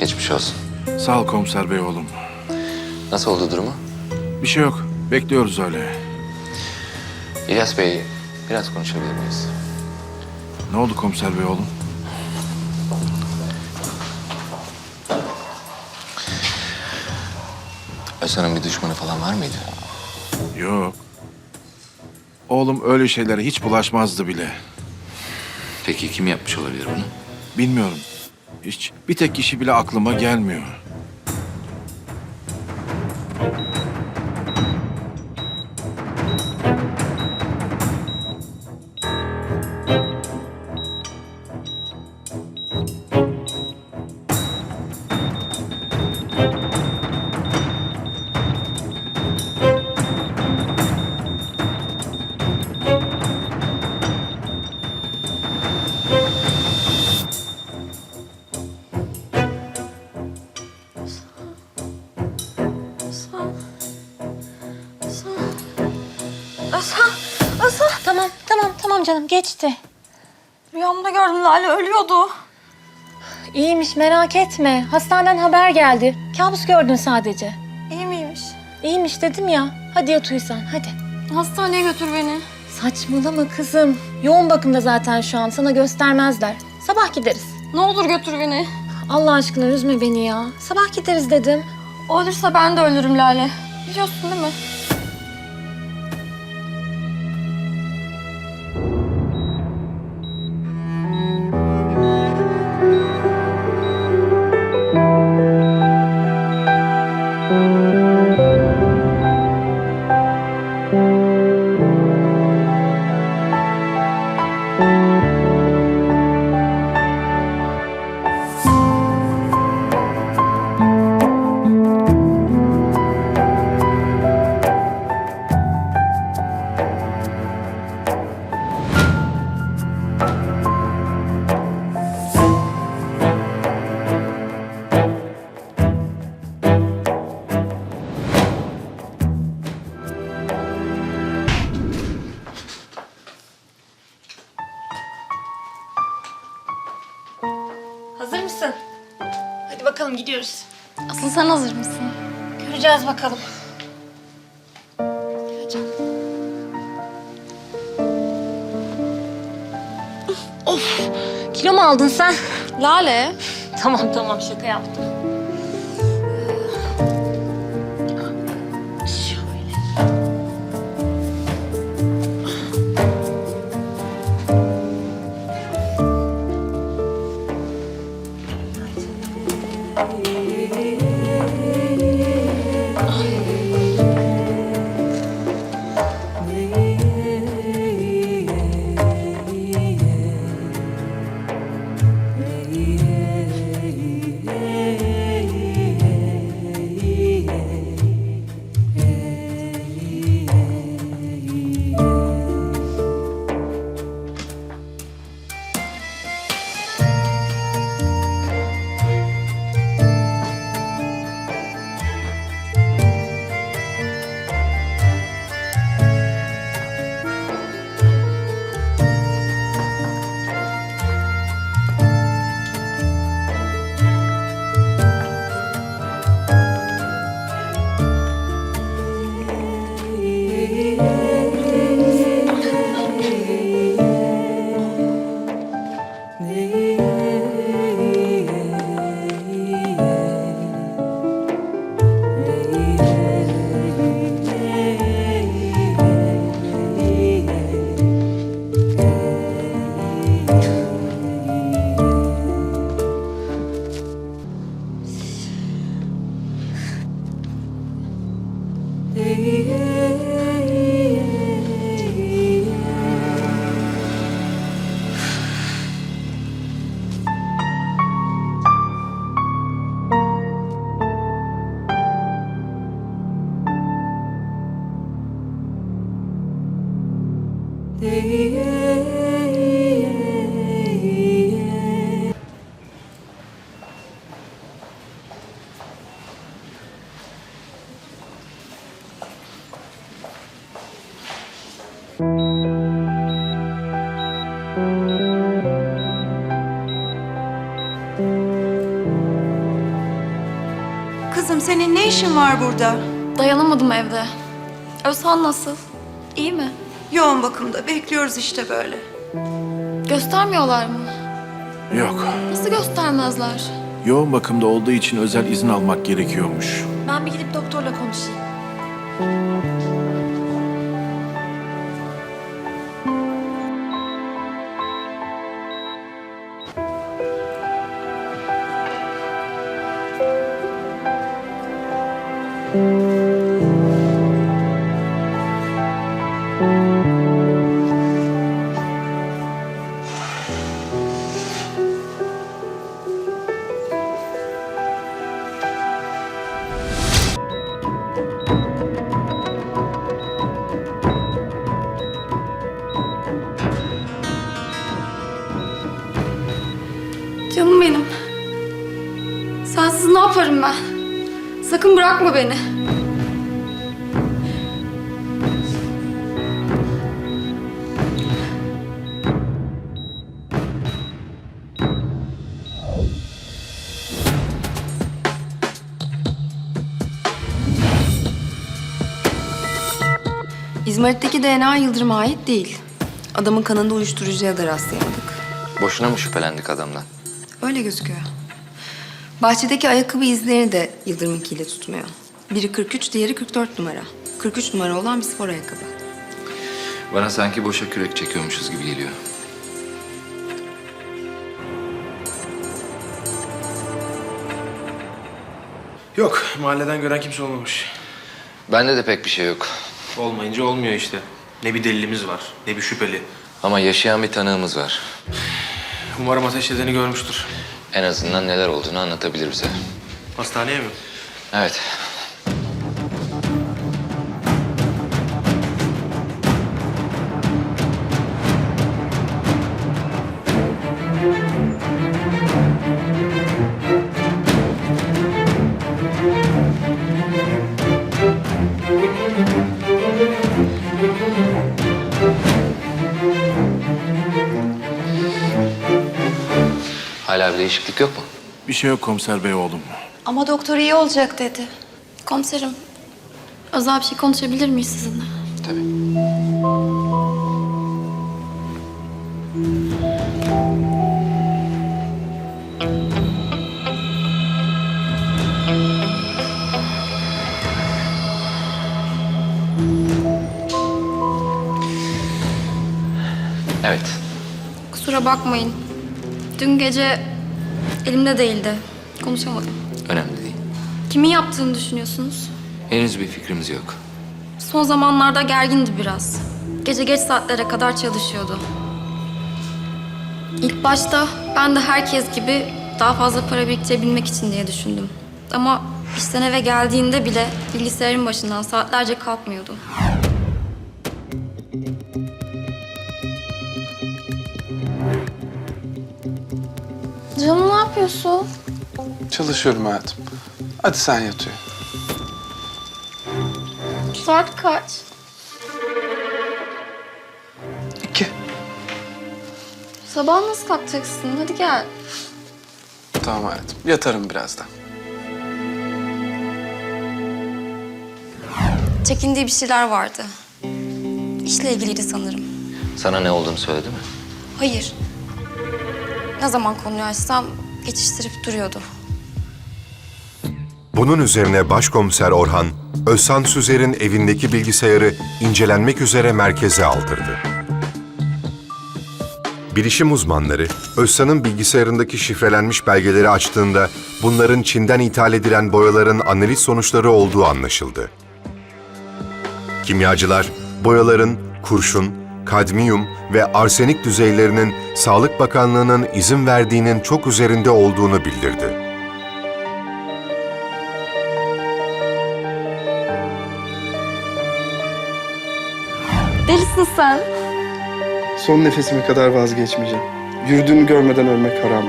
Geçmiş olsun. Sağ ol komiser bey oğlum. Nasıl oldu durumu? Bir şey yok. Bekliyoruz öyle. İlyas Bey, biraz konuşabilir miyiz? Ne oldu komiser bey oğlum? Özhan'ın bir düşmanı falan var mıydı? Yok. Oğlum öyle şeylere hiç bulaşmazdı bile. Peki kim yapmış olabilir bunu? Bilmiyorum. Hiç bir tek kişi bile aklıma gelmiyor. Tamam, canım. Geçti. Rüyamda gördüm Lale ölüyordu. İyiymiş, merak etme. Hastaneden haber geldi. Kabus gördün sadece. İyi miymiş? İyiymiş dedim ya. Hadi yat uyu sen, hadi. Hastaneye götür beni. Saçmalama kızım. Yoğun bakımda zaten şu an. Sana göstermezler. Sabah gideriz. Ne olur götür beni. Allah aşkına üzme beni ya. Sabah gideriz dedim. Olursa ben de ölürüm Lale. Biliyorsun değil mi? Göreceğiz bakalım. Of! Kilo mu aldın sen? Lale. Tamam tamam şaka yaptım. Kızım senin ne işin var burada? Dayanamadım evde. Özhan nasıl? İyi mi? Yoğun bakımda bekliyoruz işte böyle. Göstermiyorlar mı? Yok. Nasıl göstermezler? Yoğun bakımda olduğu için özel izin almak gerekiyormuş. Ben bir gidip doktorla konuşayım. Sakın bırakma beni. İzmarit'teki DNA Yıldırım'a ait değil. Adamın kanında uyuşturucuya da rastlayamadık. Boşuna mı şüphelendik adamdan? Öyle gözüküyor. Bahçedeki ayakkabı izlerini de Yıldırım'ınkiyle tutmuyor. Biri 43, diğeri 44 numara. 43 numara olan bir spor ayakkabı. Bana sanki boşa kürek çekiyormuşuz gibi geliyor. Yok, mahalleden gören kimse olmamış. Bende de pek bir şey yok. Olmayınca olmuyor işte. Ne bir delilimiz var, ne bir şüpheli. Ama yaşayan bir tanığımız var. Umarım ateşlediğini görmüştür. En azından neler olduğunu anlatabilir bize. Hastaneye mi? Evet. Hala bir değişiklik yok mu? Bir şey yok komiser bey oğlum. Ama doktor iyi olacak dedi. Komiserim. Özel bir şey konuşabilir miyiz sizinle? Tabii. Evet. Kusura bakmayın. Dün gece elimde değildi. Konuşamadım. Önemli değil. Kimin yaptığını düşünüyorsunuz? Henüz bir fikrimiz yok. Son zamanlarda gergindi biraz. Gece geç saatlere kadar çalışıyordu. İlk başta ben de herkes gibi daha fazla para biriktirebilmek için diye düşündüm. Ama işten eve geldiğinde bile bilgisayarın başından saatlerce kalkmıyordu. Yapıyorsun? Çalışıyorum hayatım. Hadi sen yat uyu. Saat kaç? İki. Sabah nasıl kalkacaksın? Hadi gel. Tamam hayatım. Yatarım birazdan. Çekindiği bir şeyler vardı. İşle ilgiliydi sanırım. Sana ne olduğunu söyledi mi? Hayır. Ne zaman konuyu açsam geçiştirip duruyordu. Bunun üzerine Başkomiser Orhan, Özhan Süzer'in evindeki bilgisayarı incelenmek üzere merkeze aldırdı. Bilişim uzmanları, Özhan'ın bilgisayarındaki şifrelenmiş belgeleri açtığında bunların Çin'den ithal edilen boyaların analiz sonuçları olduğu anlaşıldı. Kimyacılar, boyaların kurşun, kadmiyum ve arsenik düzeylerinin Sağlık Bakanlığı'nın izin verdiğinin çok üzerinde olduğunu bildirdi. Delisin sen. Son nefesime kadar vazgeçmeyeceğim. Yürüdüğümü görmeden ölmek haram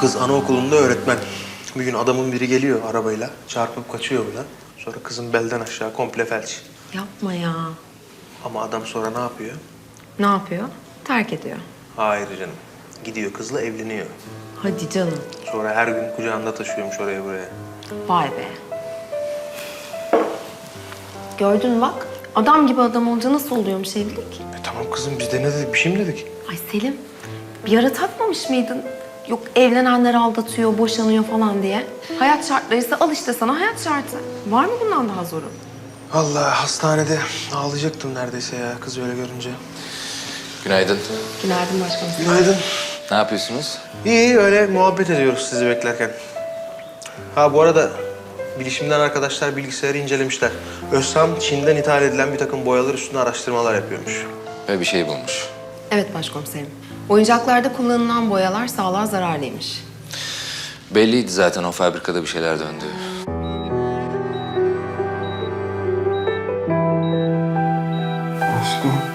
Kız anaokulunda öğretmen. Bir gün adamın biri geliyor arabayla, çarpıp kaçıyor buna. Sonra kızın belden aşağı komple felç. Yapma ya. Ama adam sonra ne yapıyor? Ne yapıyor? Terk ediyor. Hayır canım. Gidiyor kızla evleniyor. Hadi canım. Sonra her gün kucağında taşıyormuş oraya buraya. Vay be. Gördün mü bak. Adam gibi adam olunca nasıl oluyormuş evlilik? E tamam kızım biz de ne dedik? Bir şey mi dedik? Ay Selim, bir ara takmamış mıydın? Yok evlenenler aldatıyor, boşanıyor falan diye. Hayat şartları ise al işte sana hayat şartı. Var mı bundan daha zoru? Vallahi hastanede ağlayacaktım neredeyse ya kız öyle görünce. Günaydın. Günaydın başkanım. Günaydın. Ne yapıyorsunuz? İyi öyle muhabbet ediyoruz sizi beklerken. Ha bu arada bilişimden arkadaşlar bilgisayarı incelemişler. Özsam Çin'den ithal edilen bir takım boyalar üstünde araştırmalar yapıyormuş. Ve bir şey bulmuş. Evet başkomiserim. Oyuncaklarda kullanılan boyalar sağlığa zararlıymış. Belliydi zaten o fabrikada bir şeyler döndü. Aşkım.